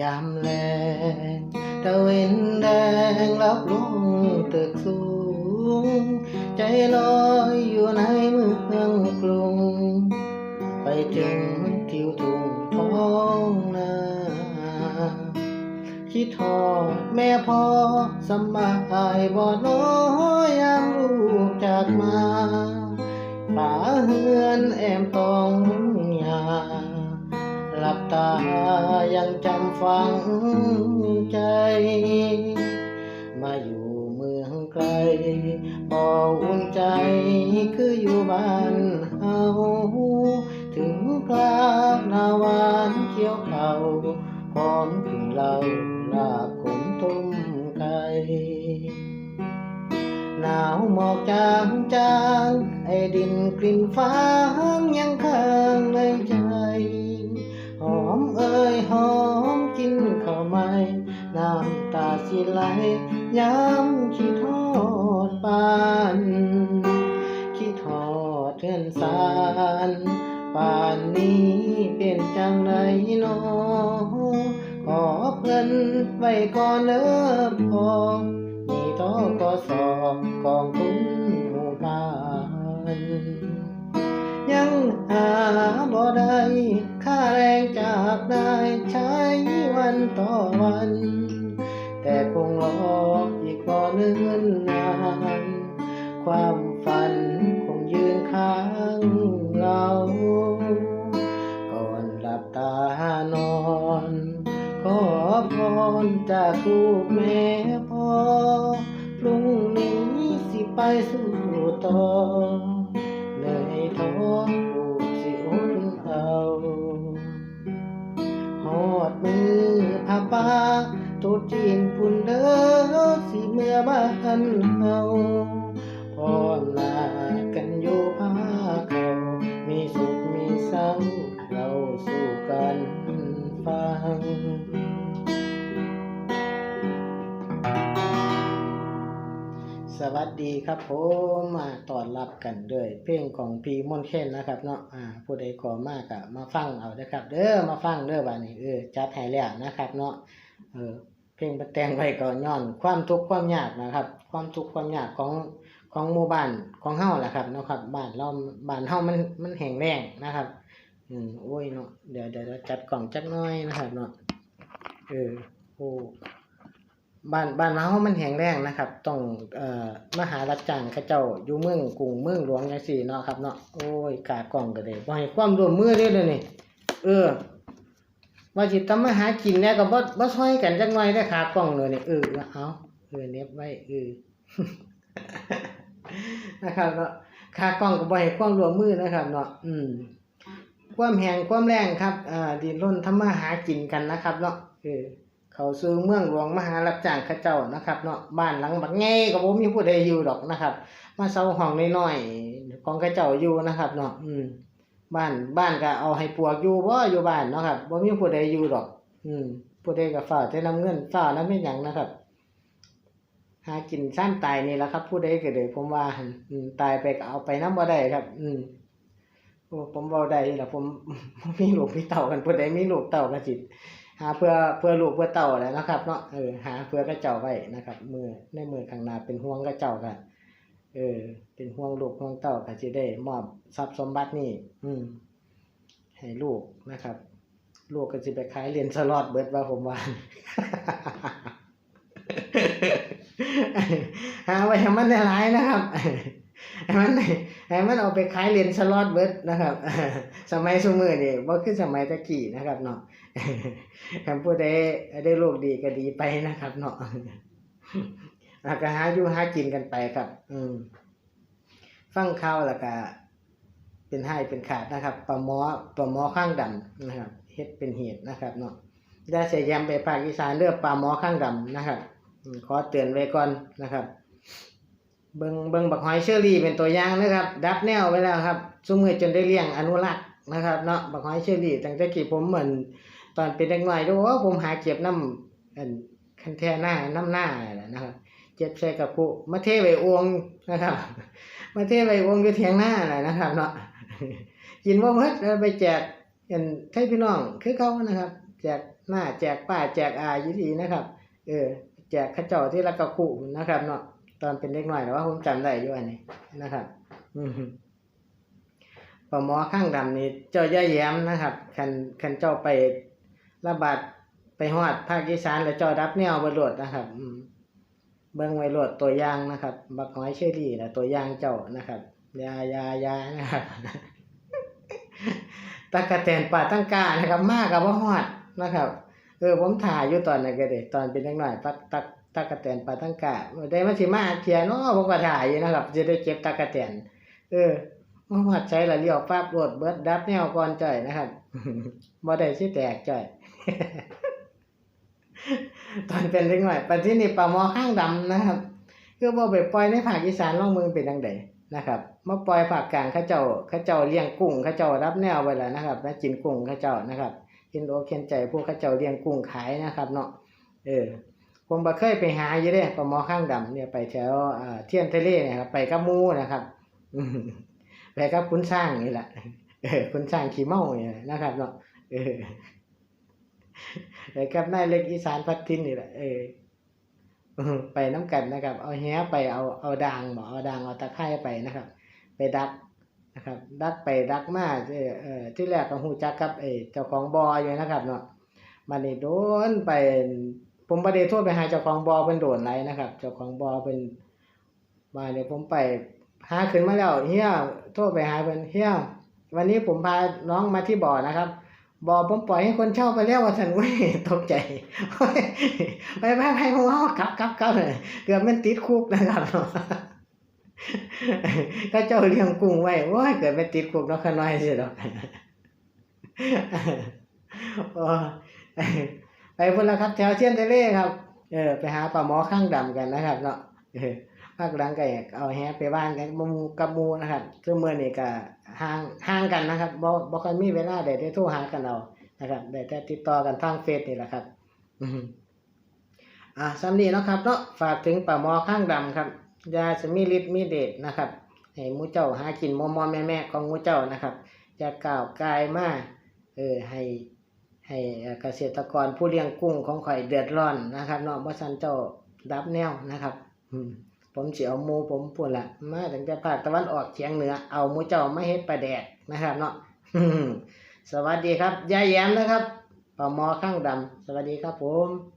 ยามแลงตะเวนแดงรับลงตึกสูง ใจลอยอยู่ในเมืองกรุง ไปถึงทิวทุ่งท้องนาคิดทอดแม่พ่อสำบายบ่น้อยยามลูกจากมาป่าเฮือนแอมตอง ตายังจำฝังใจ มาอยู่เมืองไกลพออุ่นใจคืออยู่บ้านเฮาถึงกลางนาวานเขียวเขาพร้อมขึ้นเราลาบขมต้มไก่หนาวหมอกจางจางไอ้ดินกลิ่นฟ้างยังค้างในใจ ยหอมกินข้าวไหมน้ำตาสิไหลย้ำคิดทอดปานคิดทอดเทือนสารป่านนี้เป็นจังไรนอขอเพิ่อนไว้ก่อนเลิกพอนี่ทอก็สอบกองทุนหมู่บ้าน ยังหาบ่ได้ วันต่อวัน แต่คงรออีกบ่เนิ่นนานความฝันคงยืนข้างเรา ก่อนหลับตานอน ขอพรจากลูกแม่พ่อพรุ่งนี้สิไปสู่ต่อ มือพาป้าตุดจีนพุ่นเด้อสิเมื่อบ้านเฮาพร้อมหน้ากันอยู่พาเขามีสุขมีเศร้าเราสู้กันฟัง สวัสดีครับผมมาต้อนรับกันด้วยเพลงของพีมอนเคนนะครับเนาะอ่าผู้ใดขอมากอะมาฟังเอาเด้ครับ เด้อมาฟังเด้อบัดนี้เออจัดให้แล้วนะครับ เนาะเออเพลงประแต่งไว้ก็ย้อน ความทุกข์ความยากนะครับ ความทุกข์ความยากของของหมู่บ้านของเฮาแหละครับเนาะครับบ้านเราบ้านเฮามันมันแห้งแล้งนะครับ อืมโอ้ยเนาะเดี๋ยวเดี๋ยวจัดกล่องจักน้อยนะครับเนาะเออโอ้ บ้านบ้านเรามันแห้งแล้งนะครับ ต้องเอ่อมาหารับจ้างเขาเจ้าอยู่เมืองกรุงเมืองหลวงจังซี่เนาะครับเนาะโอ้ยกากล้องก็ได้บ่ให้ความร่วมมือเด้อเลยนี้เออว่าสิทำมาหากินเนี่ยก็บ่บ่ช่วยกันจักหน่อยได้ขากล้องเลยนี่เออเอาเออเน็บไว้เออนะครับเนาะขากล้องก็บ่ให้ความร่วมมือนะครับเนาะอืมความแห้งความแรงครับอ่าดินรนทำมาหากินกันนะครับเนาะเออ เขาสู่เมืองหลวงมหารับจ้างเขาเจ้านะครับเนาะบ้านหลังบักแง่ก็บ่มีผู้ใดอยู่ดอกนะครับ มาเซาห้องน้อยๆของเขาเจ้าอยู่นะครับเนาะอืมบ้านบ้านก็เอาให้ปวกอยู่บ่อยู่บ้านเนาะครับบ่มีผู้ใดอยู่ดอก อืมผู้ใดก็ฝ้าแต่นำเงินฝ้านำเฮ็ดหยังนะครับ หากินซ่านตายนี่แหละครับ ผู้ใดก็ได้ผมว่าอืมตายไปก็เอาไปนำบ่ได้ครับ อืมโอ้ผมเว้าได้ล่ะผมมีลูกมีเต้ากันผู้ใดมีลูกเต้าก็สิต หาเพื่อเพื่อลูกเพื่อเต้าแหล้วนะครับ เนาะเออหาเพื่อกระเจ้าไว้นะครับ มือในมือข้างหน้าเป็นห่วงกระเจ้ากันเออ เป็นห่วงลูกห่วงเต้าก็สิได้มอบทรัพย์สมบัตินี่ อืม ให้ลูกนะครับ ลูกก็สิไปขายเรียญสลอตเบิดว่าผมว่าหาไว้ให้มันได้หลายนะครับ ให้มันให้มันเอาไปขายเหรียญสล็อตเบิร์ดนะครับ สมัยสมือนี่บ่คือสมัยตะกี้นะครับเนาะคำพูดได้ได้โลกดีก็ดีไปนะครับเนาะอะก็หาอยู่หากินกันไปครับ อืมฟังข่าวแล้วก็เป็นให้เป็นขาดนะครับปลาหมอปลาหมอข้างดำนะครับเฮ็ดเป็นเหตุนะครับเนาะอย่าเสียยำไปภาคอีสานเด้อปลาหมอข้างดำนะครับ ขอเตือนไว้ก่อนนะครับ เบิงเบิงบักหอยเชอรี่เป็นตัวอย่างนะครับ ดับแนวไว้แล้วครับซุ้มือจนได้เลี้ยงอนุรักษ์นะครับเนาะบักหอยเชอรี่ตั้งแต่กี้ผมเหมือนตอนเป็นเด็กน้อยดูว่าผมหาเก็บน้ำอันคันแท่หน้าน้ำหน้าแหละนะครับเจ็บใส่กับผู้มาเทไว้อวงนะครับมาเทไว้อวงอยู่เถียงหน้าแหละนะครับ เนาะกินบ่หมดแล้วไปแจกกันให้พี่น้องคือเขานะครับ แจกหน้าแจกป้าแจกอายู่ดีนะครับ เออแจกข้าเจ้าที่ละกะคุนะครับเนาะ ตอนเป็นเด็กหน่อยแต่ว่าผมจำได้อยู่อันนี้นะครับอืมปลาหมอข้างดำนี่เจ้าย่าแย้มนะครับคันคันเจ้าไประบาดไปฮอดภาคอีสานแล้วเจ้ารับแนวบรวดนะครับอืเบิ่งไว้โลดตัวย่างนะครับ บักหอยเชอรี่นะตัวย่างเจ้านะครับยายายานะครับตะกะแตนป่าตั้งกานะครับ มากกับว่าฮอดนะครับ เออผมถ่ายอยู่ตอนนั้นก็เด้ตอนเป็นเล็กน้อยปักตัก ตะกระแตนป่าตั้งกาได้มาสิมาเทียเนาะผมก็ถ่ายอยู่นะครับจะได้เก็บตะกระแตนเออมาฮอดใช้ละเลี้ยวปั๊บรถเบิร์ดดับแนวก่อนจ่อยนะครับบ่ได้สิแตกจ่อย ตอนเป็นเล็กน้อยปัจจุบันนี้ปลาหมอข้างดำนะครับคือบ่ไปปล่อยในภาคอีสานล่องเมืองเป็นจังไดนะครับมาปล่อยภาคกลางเขาเจ้าเขาเจ้าเลี้ยงกุ้งเขาเจ้ารับแนวไว้แล้วนะครับแล้วกินกุ้งเขาเจ้านะครับกินโอกเข็นใจพวกเขาเจ้าเลี้ยงกุ้งขายนะครับ เนาะเออ ผมบ่เคยไปหาอยู่เด้ปลาหมอข้างดำเนี่ยไปแถวอ่าเทียนทะเลเนี่ยครับไปกับมู่นะครับไปกับคุณสร้างนี่แหละเออคุณสร้างขี้เมาเนี่ยนะครับเนาะเออไปกับนายเล็กอีสานพัดทินนี่แหละเออไปน้ำกันนะครับ เอาแหไปเอาเอาดางบ่เอาดางเอาตะไคร้ไปนะครับ ไปดักนะครับ ดักไปดักมาเออเออที่แรกก็ฮู้จักกับไอ้เจ้าของบ่ออยู่นะครับเนาะมันนี่โดนไป ผมบ่ได้โทรไปหาเจ้าของบ่อเพิ่นโดนไหลนะครับ เจ้าของบ่อเพิ่นมาเนี่ยผมไปหาขึ้นมาแล้วเฮียโทรไปหาเพิ่นเฮียวันนี้ผมพาน้องมาที่บ่อนะครับบ่อผมปล่อยให้คนเช่าไปแล้วว่าซั่นเว้ยตกใจไปไปไปผมเอากลับกลับกลับเลยเกือบมันติดคุกนะครับถ้าเจ้าเลี้ยงกุ้งไว้โอ้ยเกิดไปติดคุกแล้วขน้อยสิดอกโอ้ ไปพุ่นแล้วครับ แถวเชียนทะเลครับ เออ ไปหาปลาหมอข้างดำกันนะครับ เนาะภาคหลังก็อยากเอาแฮไปบ้านกันมูกับมูนะครับซึ่งเมื่อนี้ก็ห่างห่างกันนะครับบ่บ่ค่อยมีเวลาได้ได้โทรหากันเอานะครับได้แต่ติดต่อกันทางเฟซนี่แหละครับอ่าสำนีเนาะครับเนาะฝากถึงป่าหมอข้างดำครับยาจะมีฤทธิ์มีเดชนะครับให้มูเจ้าหากินมอมอแม่แม่ของมูเจ้านะครับจะกล่าวกายมาเออให้ ให้เกษตรกรผู้เลี้ยงกุ้งของข่อยเดือดร้อนนะครับเนาะบ่ซันเจ้าดับแนวนะครับผมผมสิเอาหมูผมพูดละมาถึงจะภาคตะวันออกเฉียงเหนือเอาหมูเจ้าไม่เฮ็ดปลาแดดนะครับเนาะสวัสดีครับยายแย้มนะครับป่าหมอข้างดำสวัสดีครับผม